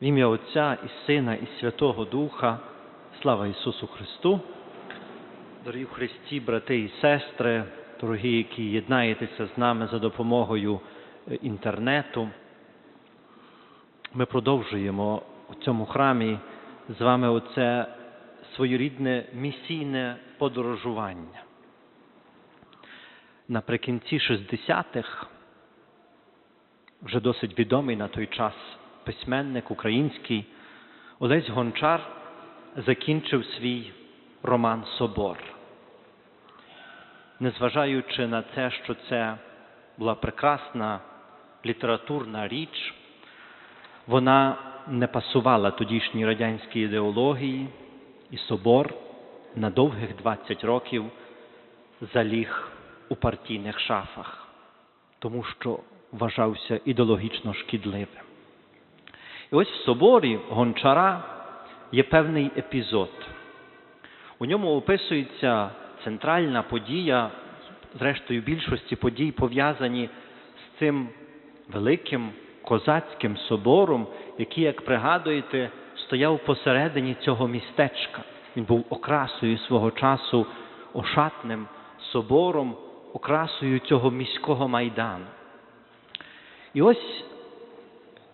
В ім'я Отця і Сина, і Святого Духа, слава Ісусу Христу. Дорогі Христі, брати і сестри, дорогі, які єднаєтеся з нами за допомогою е, інтернету, ми продовжуємо у цьому храмі з вами оце своєрідне місійне подорожування. Наприкінці 60-х вже досить відомий на той час письменник український Олесь Гончар закінчив свій роман Собор. Незважаючи на те, що це була прекрасна літературна річ, вона не пасувала тодішній радянській ідеології, і собор на довгих 20 років заліг у партійних шафах, тому що вважався ідеологічно шкідливим. І ось в соборі Гончара є певний епізод. У ньому описується центральна подія, зрештою, більшості подій пов'язані з цим великим козацьким собором, який, як пригадуєте, стояв посередині цього містечка. Він був окрасою свого часу ошатним собором, окрасою цього міського майдану. І ось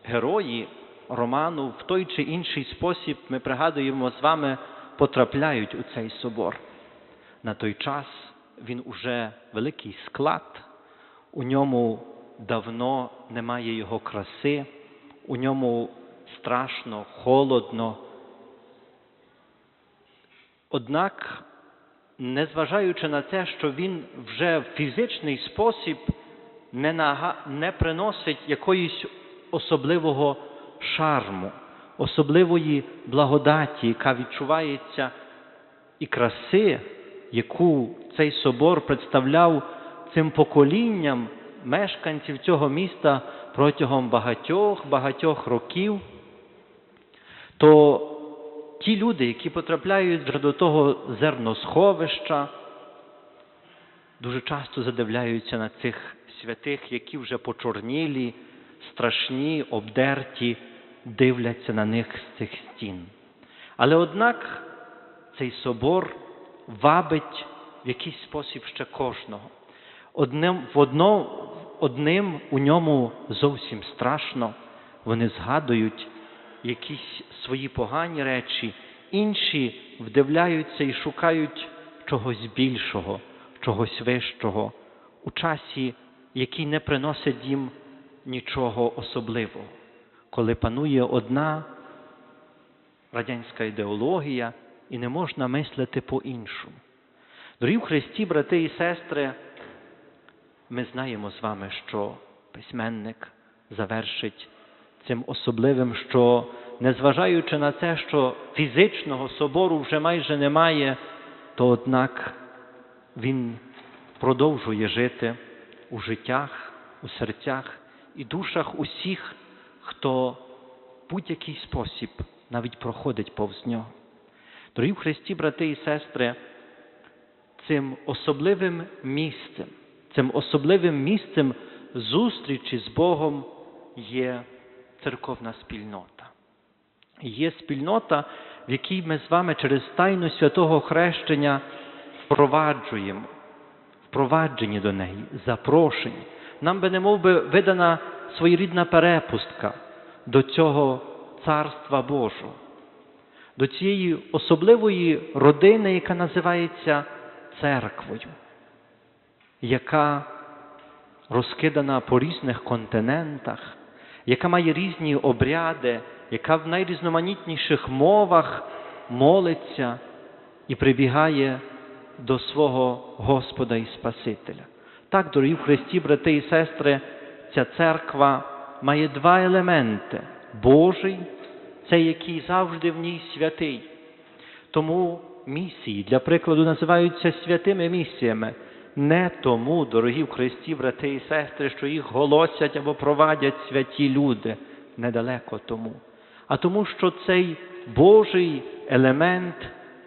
герої роману в той чи інший спосіб, ми пригадуємо з вами, потрапляють у цей собор. На той час він уже великий склад, у ньому давно немає його краси, у ньому страшно, холодно. Однак, незважаючи на те, що він вже в фізичний спосіб не, приносить якоїсь особливого шарму, особливої благодаті, яка відчувається, і краси, яку цей собор представляв цим поколінням мешканців цього міста протягом багатьох багатьох років, то ті люди, які потрапляють вже до того зерносховища, дуже часто задивляються на цих святих, які вже почорнілі, страшні, обдерті, дивляться на них з цих стін. Але однак цей собор вабить в якийсь спосіб ще кожного. Одним, в одно, одним у ньому зовсім страшно, вони згадують якісь свої погані речі, інші вдивляються і шукають чогось більшого, чогось вищого, у часі, який не приносить їм нічого особливого, коли панує одна радянська ідеологія і не можна мислити по-іншому. Дорогі в Христі, брати і сестри, ми знаємо з вами, що письменник завершить цим особливим, що незважаючи на те, що фізичного собору вже майже немає, то однак він продовжує жити у життях, у серцях і душах усіх, хто в будь-який спосіб навіть проходить повз нього. Дорогі в Христі, брати і сестри, цим особливим місцем, цим особливим місцем зустрічі з Богом є церковна спільнота. Є спільнота, в якій ми з вами через тайну святого хрещення впроваджуємо, впроваджені до неї, запрошені. Нам би не мов би видана своєрідна перепустка до цього Царства Божого, до цієї особливої родини, яка називається церквою, яка розкидана по різних континентах, яка має різні обряди, яка в найрізноманітніших мовах молиться і прибігає до свого Господа і Спасителя. Так, дорогі в Христі, брати і сестри, ця церква має два елементи: Божий, це який завжди в ній святий. Тому місії, для прикладу, називаються святими місіями. Не тому, дорогі в Христі, брати і сестри, що їх голосять або провадять святі люди, недалеко тому, а тому, що цей Божий елемент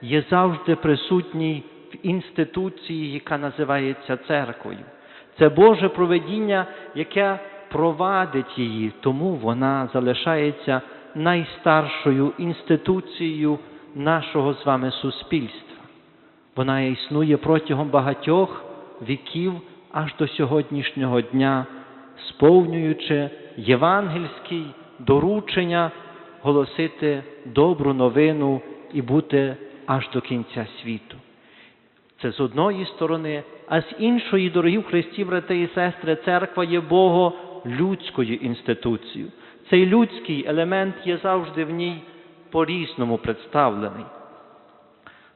є завжди присутній в інституції, яка називається церквою. Це Боже проведіння, яке провадить її, тому вона залишається найстаршою інституцією нашого з вами суспільства. Вона існує протягом багатьох віків аж до сьогоднішнього дня, сповнюючи євангельські доручення голосити добру новину і бути аж до кінця світу. Це з одної сторони, а з іншої, дорогі в Христі, брати і сестри, церква є боголюдською інституцією. Цей людський елемент є завжди в ній по-різному представлений.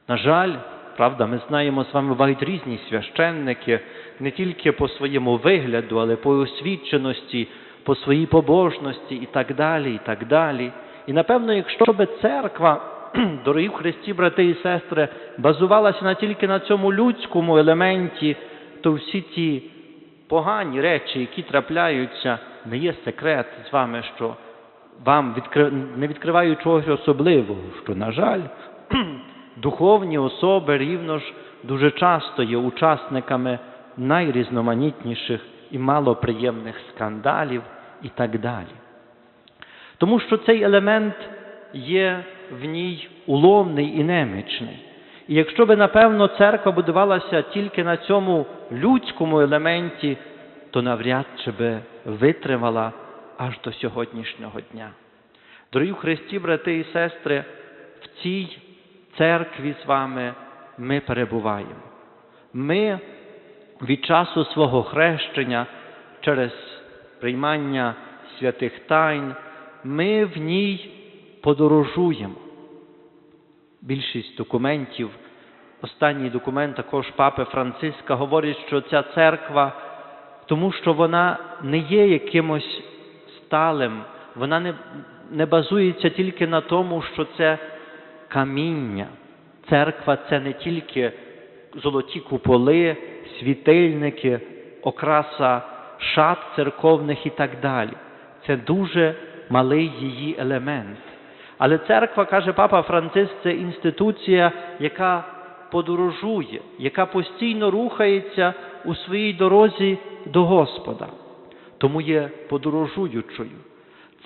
На жаль, правда, ми знаємо з вами бувають різні священники, не тільки по своєму вигляду, але по освіченості, по своїй побожності і так далі, і так далі. І напевно, якщо би церква, дорогі в Христі, брати і сестри, базувалася не тільки на цьому людському елементі, то всі ті погані речі, які трапляються, не є секрет з вами, що вам не відкривають чогось особливого, що, на жаль, духовні особи рівно ж дуже часто є учасниками найрізноманітніших і малоприємних скандалів і так далі. Тому що цей елемент є в ній уловний і немічний. І якщо би, напевно, церква будувалася тільки на цьому людському елементі, то навряд чи би витримала аж до сьогоднішнього дня. Дорогі Христі, брати і сестри, в цій церкві з вами ми перебуваємо. Ми від часу свого хрещення через приймання святих тайн, ми в ній подорожуємо. Більшість документів, останній документ також папи Франциска говорить, що ця церква, тому що вона не є якимось сталим, вона не, не базується тільки на тому, що це каміння. Церква це не тільки золоті куполи, світильники, окраса шат церковних і так далі. Це дуже малий її елемент. Але церква, каже папа Франциск, це інституція, яка подорожує, яка постійно рухається у своїй дорозі до Господа. Тому є подорожуючою.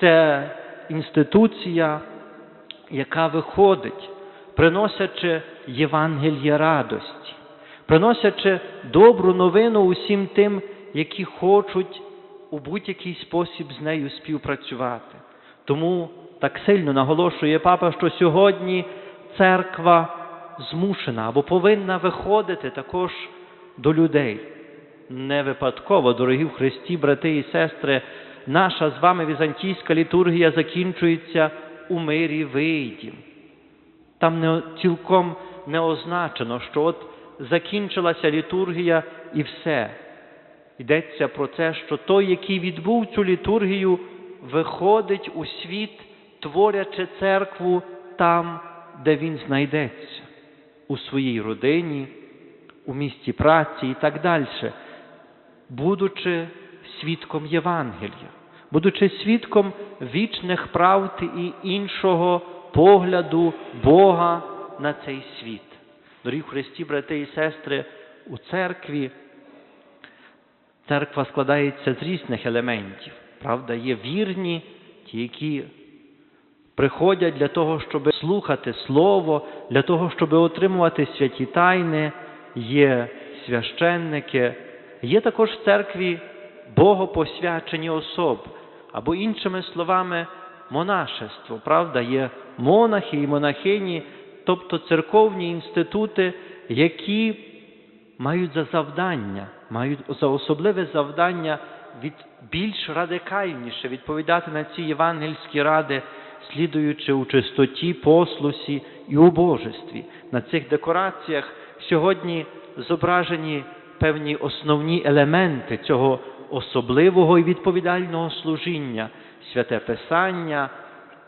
Це інституція, яка виходить, приносячи Євангеліє радості, приносячи добру новину усім тим, які хочуть у будь-який спосіб з нею співпрацювати. Тому так сильно наголошує папа, що сьогодні церква змушена або повинна виходити також до людей. Не випадково, дорогі в Христі, брати і сестри, наша з вами візантійська літургія закінчується у мирі вийдім. Там не, цілком не означено, що от закінчилася літургія і все. Йдеться про те, що той, який відбув цю літургію, виходить у світ, творячи церкву там, де він знайдеться, у своїй родині, у місті праці і так далі, будучи свідком Євангелія, будучи свідком вічних правд і іншого погляду Бога на цей світ. Дорогі Христі, брати і сестри, у церкві церква складається з різних елементів. Правда, є вірні, ті, які приходять для того, щоб слухати Слово, для того, щоб отримувати святі тайни, є священники, є також в церкві богопосвячені особи, або іншими словами, монашество. Правда, є монахи і монахині, тобто церковні інститути, які мають за завдання, мають за особливе завдання від більш радикальніше відповідати на ці євангельські ради, слідуючи у чистоті, послусі і у божестві. На цих декораціях сьогодні зображені певні основні елементи цього особливого і відповідального служіння, святе Писання,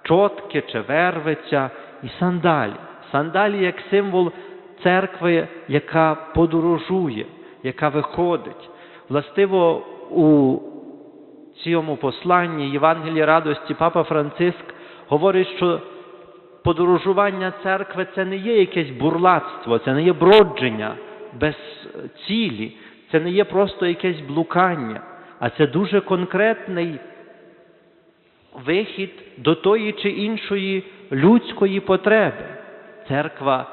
чотки чи вервиця і сандалі. Сандалі як символ церкви, яка подорожує, яка виходить. Властиво у цьому посланні Євангелії радості Папа Франциск говорить, що подорожування церкви це не є якесь бурлацтво, це не є бродження без цілі, це не є просто якесь блукання, а це дуже конкретний вихід до тої чи іншої людської потреби. Церква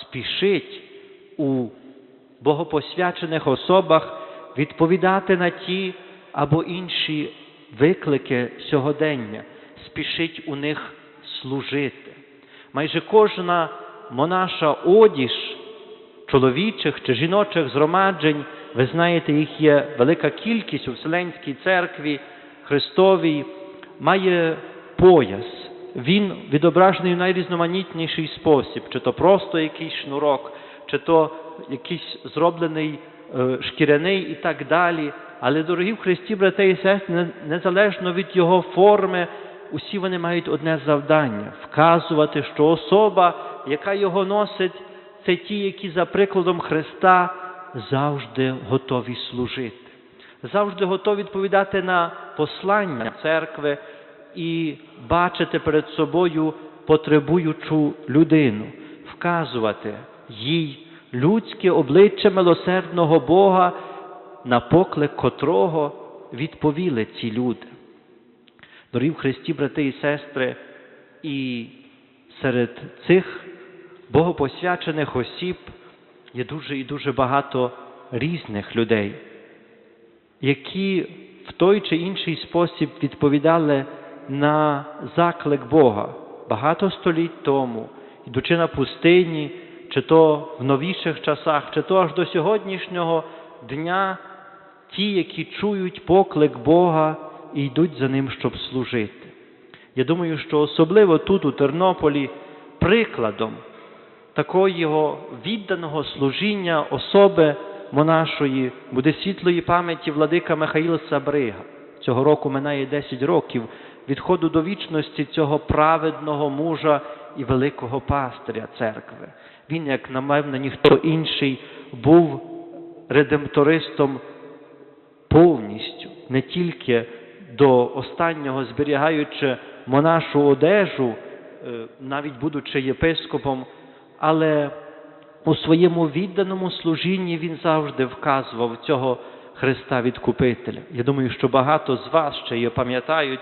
спішить у богопосвячених особах відповідати на ті або інші виклики сьогодення, спішить у них служити. Майже кожна монаша одіж чоловічих чи жіночих згромаджень, ви знаєте, їх є велика кількість у Вселенській церкві Христовій, має пояс. Він відображений в найрізноманітніший спосіб, чи то просто якийсь шнурок, чи то якийсь зроблений е, шкіряний і так далі. Але, дорогі в Христі, брати і сестри, незалежно від його форми, усі вони мають одне завдання вказувати, що особа, яка його носить, це ті, які за прикладом Христа завжди готові служити, завжди готові відповідати на послання церкви і бачити перед собою потребуючу людину, вказувати їй людське обличчя милосердного Бога, на поклик котрого відповіли ці люди. Дорогі в Христі, брати і сестри, і серед цих богопосвячених осіб є дуже і дуже багато різних людей, які в той чи інший спосіб відповідали на заклик Бога. Багато століть тому, ідучи на пустині, чи то в новіших часах, чи то аж до сьогоднішнього дня, ті, які чують поклик Бога і йдуть за ним, щоб служити. Я думаю, що особливо тут, у Тернополі, прикладом такого відданого служіння особи монашої буде світлої пам'яті владика Михаїл Сабрига. Цього року минає 10 років відходу до вічності цього праведного мужа і великого пастиря церкви. Він, як напевно, ніхто інший, був редемтористом повністю, не тільки до останнього зберігаючи монашу одежу, е, навіть будучи єпископом, але у своєму відданому служінні він завжди вказував цього Христа Відкупителя. Я думаю, що багато з вас ще її пам'ятають.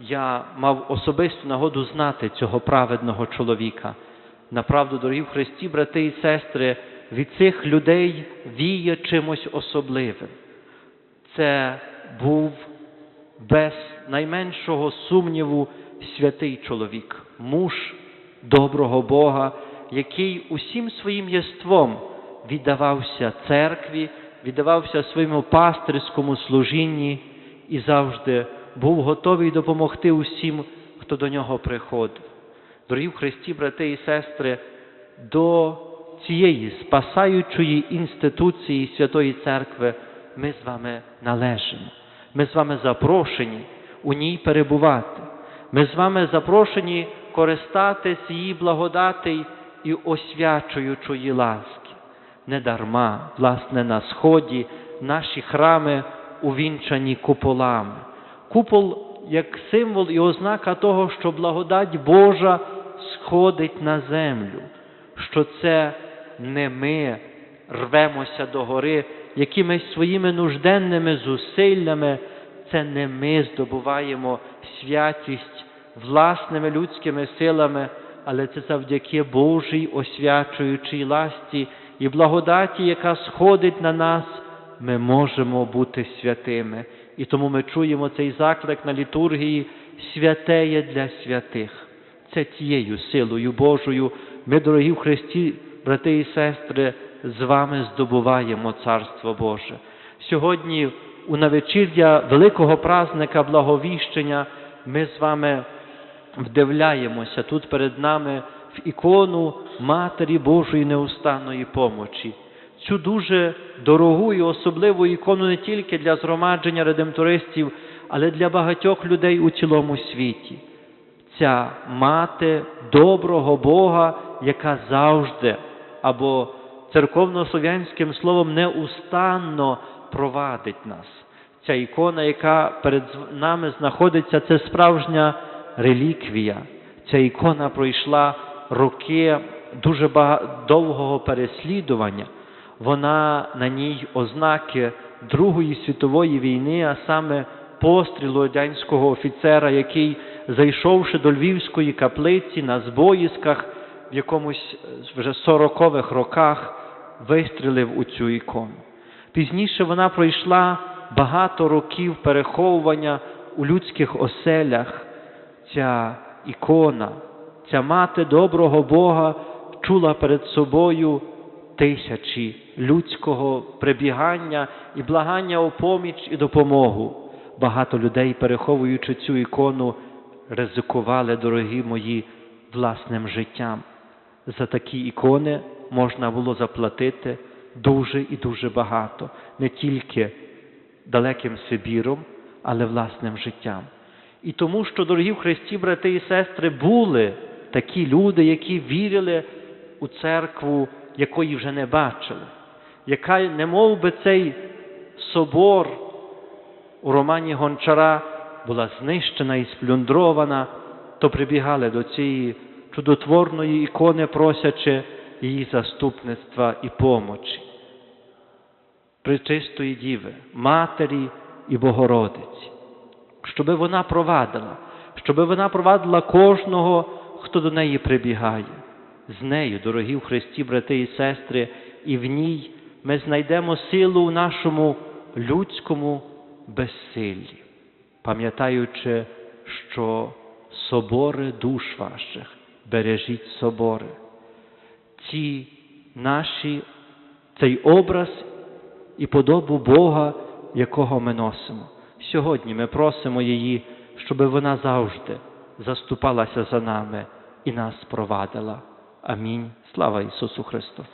Я мав особисту нагоду знати цього праведного чоловіка. Направду, дорогі в Христі, брати і сестри, від цих людей віє чимось особливим. Це був без найменшого сумніву святий чоловік, муж доброго Бога, який усім своїм єством віддавався церкві, віддавався своєму пастирському служінні і завжди був готовий допомогти усім, хто до нього приходив. Дорогі в Христі, брати і сестри, до цієї спасаючої інституції Святої Церкви ми з вами належимо. Ми з вами запрошені у ній перебувати. Ми з вами запрошені користатись її благодати і освячуючої ласки. Недарма, власне, на сході наші храми увінчані куполами. Купол як символ і ознака того, що благодать Божа сходить на землю, що це не ми рвемося до гори якимись своїми нужденними зусиллями, це не ми здобуваємо святість власними людськими силами, але це завдяки Божій освячуючій ласті і благодаті, яка сходить на нас, ми можемо бути святими. І тому ми чуємо цей заклик на літургії святеє для святих. Це тією силою Божою ми, дорогі в Христі, брати і сестри, з вами здобуваємо Царство Боже. Сьогодні, у навечір'я великого празника Благовіщення, ми з вами вдивляємося тут перед нами в ікону Матері Божої неустанної помочі. Цю дуже дорогу і особливу ікону не тільки для згромадження редемтористів, але для багатьох людей у цілому світі. Ця мати доброго Бога, яка завжди або церковно-слов'янським словом неустанно провадить нас. Ця ікона, яка перед нами знаходиться, це справжня реліквія. Ця ікона пройшла роки дуже бага... довгого переслідування. Вона на ній ознаки Другої світової війни, а саме пострілу радянського офіцера, який, зайшовши до Львівської каплиці на збоїсках в якомусь е, вже сорокових роках, вистрілив у цю ікону. Пізніше вона пройшла багато років переховування у людських оселях. Ця ікона, ця мати доброго Бога чула перед собою тисячі людського прибігання і благання о поміч і допомогу. Багато людей, переховуючи цю ікону, ризикували, дорогі мої, власним життям. За такі ікони можна було заплатити дуже і дуже багато, не тільки далеким Сибіром, але власним життям. І тому, що, дорогі в Христі, брати і сестри, були такі люди, які вірили у церкву, якої вже не бачили, яка, не мов би цей собор у романі Гончара була знищена і сплюндрована, то прибігали до цієї чудотворної ікони, просячи її заступництва і помочі. Пречистої Діви, Матері і Богородиці, щоби вона провадила, щоби вона провадила кожного, хто до неї прибігає. З нею, дорогі в Христі, брати і сестри, і в ній ми знайдемо силу у нашому людському безсиллі, пам'ятаючи, що собори душ ваших, бережіть собори. Ці наші, цей образ і подобу Бога, якого ми носимо. Сьогодні ми просимо її, щоб вона завжди заступалася за нами і нас провадила. Амінь. Слава Ісусу Христу!